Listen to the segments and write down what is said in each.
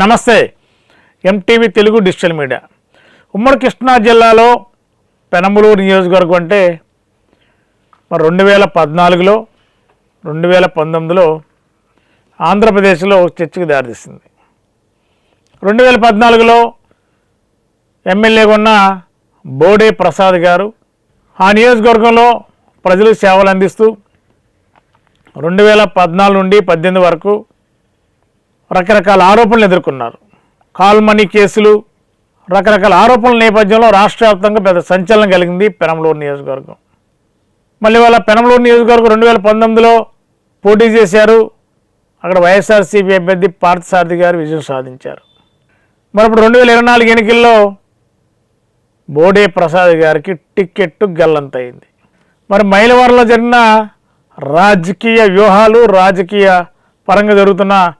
నమస్తే. MTV Telugu digital media. ఉమ్మడి కృష్ణా జిల్లాలో పెనమలూరు నియోజకవర్గం అంటే మరి రెండు వేల పద్నాలుగులో రెండు వేల పంతొమ్మిదిలో ఆంధ్రప్రదేశ్లో చర్చకు దారితీసింది. రెండు వేల పద్నాలుగులో ఎమ్మెల్యేగా ఉన్న బోడే ప్రసాద్ గారు ఆ నియోజకవర్గంలో ప్రజలకు సేవలు అందిస్తూ రెండు వేల పద్నాలుగు నుండి పద్దెనిమిది వరకు రకరకాల ఆరోపణలు ఎదుర్కొన్నారు. కాల్ మనీ కేసులు రకరకాల ఆరోపణల నేపథ్యంలో రాష్ట్ర వ్యాప్తంగా పెద్ద సంచలనం కలిగింది పెనంలూరు నియోజకవర్గం. మళ్ళీ వాళ్ళ పెనంలూరు నియోజకవర్గం రెండు వేల పంతొమ్మిదిలో పోటీ చేశారు. అక్కడ వైఎస్ఆర్సీపీ అభ్యర్థి పార్థసారథి గారు విజయం సాధించారు. మరి ఇప్పుడు రెండు వేల ఇరవై నాలుగు ఎన్నికల్లో బోడే ప్రసాద్ గారికి టిక్కెట్టు గల్లంతయింది. మరి మైలవరంలో జరిగిన రాజకీయ వ్యూహాలు రాజకీయ పరంగా జరుగుతున్న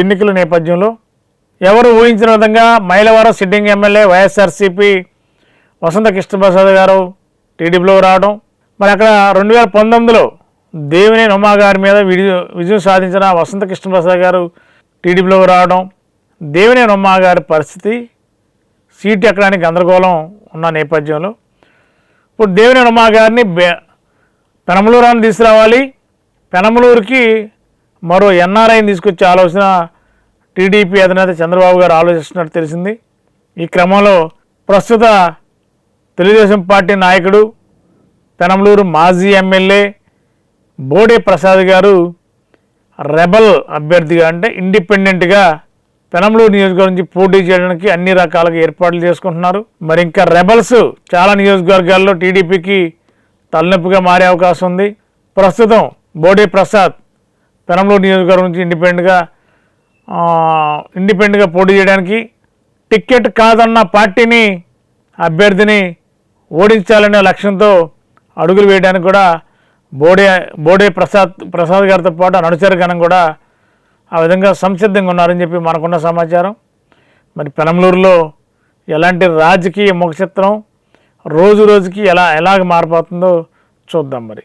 ఎన్నికల నేపథ్యంలో ఎవరు ఊహించిన విధంగా Mylavaram sitting MLA YSRCP Vasantha Krishnaprasad garu టీడీపీలో రావడం మరి అక్కడ రెండు వేల పంతొమ్మిదిలో దేవినే ఉమా గారి మీద విజయం విజయం సాధించిన వసంత కృష్ణప్రసాద్ గారు టీడీపీలో రావడం దేవినే ఉమా గారి పరిస్థితి సీట్ ఎక్కడానికి గందరగోళం ఉన్న నేపథ్యంలో. ఇప్పుడు దేవినే ఉమా గారిని బె పెనమలూరాన్ని తీసుకురావాలి. పెనమలూరుకి మరో ఎన్ఆర్ఐని తీసుకొచ్చే ఆలోచన టీడీపీ అధినేత చంద్రబాబు గారు ఆలోచిస్తున్నట్టు తెలిసింది. ఈ క్రమంలో ప్రస్తుత తెలుగుదేశం పార్టీ నాయకుడు పెనమలూరు మాజీ ఎమ్మెల్యే బోడే ప్రసాద్ గారు రెబల్ అభ్యర్థిగా అంటే ఇండిపెండెంట్గా పెనమలూరు నియోజకవర్గం నుంచి పోటీ చేయడానికి అన్ని రకాలుగా ఏర్పాట్లు చేసుకుంటున్నారు. మరి ఇంకా రెబల్స్ చాలా నియోజకవర్గాల్లో టీడీపీకి తలనొప్పిగా మారే అవకాశం ఉంది. ప్రస్తుతం బోడే ప్రసాద్ పెనంలూరు నియోజకవర్గం నుంచి ఇండిపెండెంట్గా ఇండిపెండెంట్గా పోటీ చేయడానికి టిక్కెట్ కాదన్న పార్టీని అభ్యర్థిని ఓడించాలనే లక్ష్యంతో అడుగులు వేయడానికి కూడా బోడే బోడే ప్రసాద్ ప్రసాద్ గారితో పాటు అనుచరగణం కూడా ఆ విధంగా సంసిద్ధంగా ఉన్నారని చెప్పి మనకున్న సమాచారం. మరి పెనంలూరులో ఎలాంటి రాజకీయ ముఖ చిత్రం రోజు రోజుకి ఎలా ఎలాగ మారిపోతుందో చూద్దాం మరి.